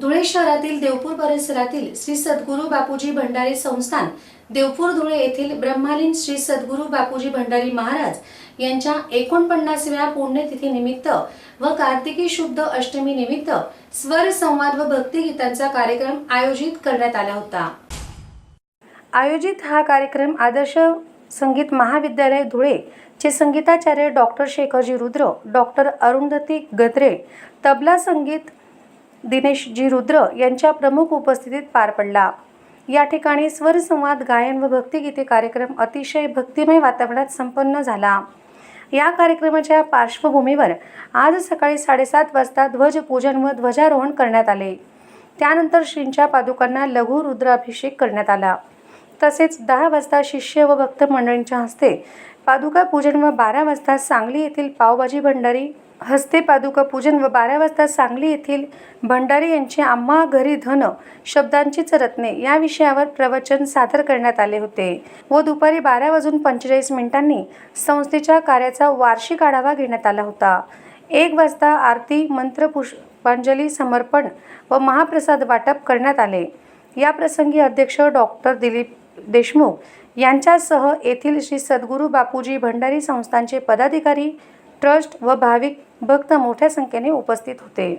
धुळे शहरातील देवपूर परिसरातील श्री सद्गुरू बापूजी भंडारी संस्थान देवपूर धुळे येथील ब्रह्मालीन श्री सद्गुरू बापूजी भंडारी महाराज यांच्या एकोणपन्नासव्या पुण्यतिथी निमित्त व कार्तिकी शुद्ध अष्टमी निमित्त स्वर संवाद व भक्तिगीतांचा कार्यक्रम आयोजित करण्यात आला होता. आयोजित हा कार्यक्रम आदर्श संगीत महाविद्यालय धुळे चे संगीताचार्य डॉक्टर शेखरजी रुद्र डॉक्टर अरुंधती गद्रे तबला संगीत दिनेशजी रुद्र यांच्या प्रमुख उपस्थितीत पार पडला. या ठिकाणी स्वरसंवाद गायन व भक्तिगीते कार्यक्रम अतिशय भक्तिमय वातावरणात संपन्न झाला. या कार्यक्रमाच्या पार्श्वभूमीवर आज सकाळी साडेसात वाजता ध्वजपूजन व ध्वजारोहण करण्यात आले. त्यानंतर श्रींच्या पादुकांना लघु रुद्राभिषेक करण्यात आला. तसेच दहा वाजता शिष्य व भक्त मंडळींच्या हस्ते पादुका पूजन व बारा वाजता सांगली येथील पावभाजी भंडारी हस्ते पादुका पूजन व बारा वाजता सांगली येथील भंडारी यांचे आम्हा घरी धन शब्दांचीच रत्ने या विषयावर प्रवचन सादर करण्यात आले होते व दुपारी बारा वाजून पंचेचाळीस मिनिटांनी संस्थेच्या कार्याचा वार्षिक आढावा घेण्यात आला होता. एक वाजता आरती मंत्र पुष्पांजली समर्पण व महाप्रसाद वाटप करण्यात आले. या प्रसंगी अध्यक्ष डॉक्टर दिलीप देशमुख यांच्यासह येथील श्री सद्गुरू बापूजी भंडारी संस्थांचे पदाधिकारी ट्रस्ट व भाविक भक्त मोठ्या संख्येने उपस्थित होते.